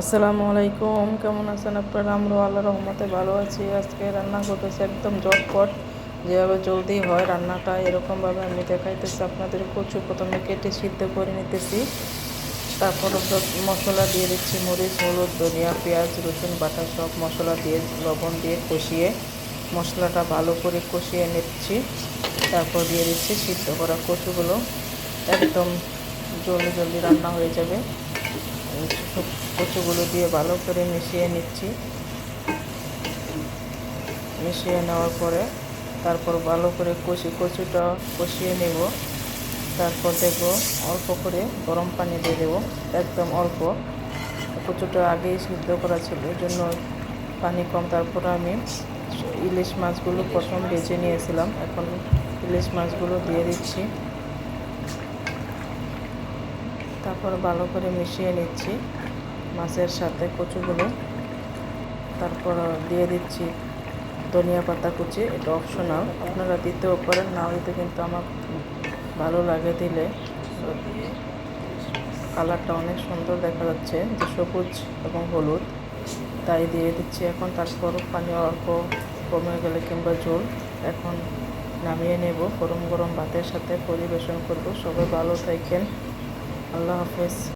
আসসালামু আলাইকুম, কেমন আছেন আপনারা? আমরা আল্লাহ রহমতে ভালো আছি। আজকে রান্না করতেছি একদম ঝটপট, যেভাবে জলদি হয় রান্নাটা এরকমভাবে আমি দেখাইতেছি আপনাদের। কচু প্রথমে কেটে সিদ্ধ করে নিতেছি। তারপর মশলা দিয়ে দিচ্ছি মরিচ, হলুদ, ধনিয়া, পেঁয়াজ, রসুন, বাটা সব মশলা দিয়ে, লবণ দিয়ে কষিয়ে মশলাটা ভালো করে কষিয়ে নিচ্ছি। তারপর দিয়ে দিচ্ছি সিদ্ধ করা কচুগুলো। একদম জলদি জলদি রান্না হয়ে যাবে। কচুগুলো দিয়ে ভালো করে মিশিয়ে নিচ্ছি। মিশিয়ে নেওয়ার পরে তারপর ভালো করে কষি কচুটা কষিয়ে নেব। তারপর দেখব অল্প করে গরম পানি দিয়ে দেবো, একদম অল্প। কচুটা আগেই সিদ্ধ করা ছিল জন্য পানি কম। তারপর আমি ইলিশ মাছগুলো প্রথম বেছে নিয়েছিলাম, এখন ইলিশ মাছগুলো দিয়ে দিচ্ছি। তারপর ভালো করে মিশিয়ে নিচ্ছি মাছের সাথে কচুগুলো। তারপর দিয়ে দিচ্ছি ধনিয়া পাতা কুচি, এটা অপশনাল আপনারা দিতেও পারেন, না হইতে কিন্তু আমার ভালো লাগে দিলে। কালারটা অনেক সুন্দর দেখা যাচ্ছে, যে সবুজ এবং হলুদ। তাই দিয়ে দিচ্ছি এখন, তারপর পানি অল্প কমে গেলে কিংবা জল এখন নামিয়ে নেব, গরম গরম ভাতের সাথে পরিবেশন করব। সবাই ভালো থাকেন। আল্লাহ হাফেজ।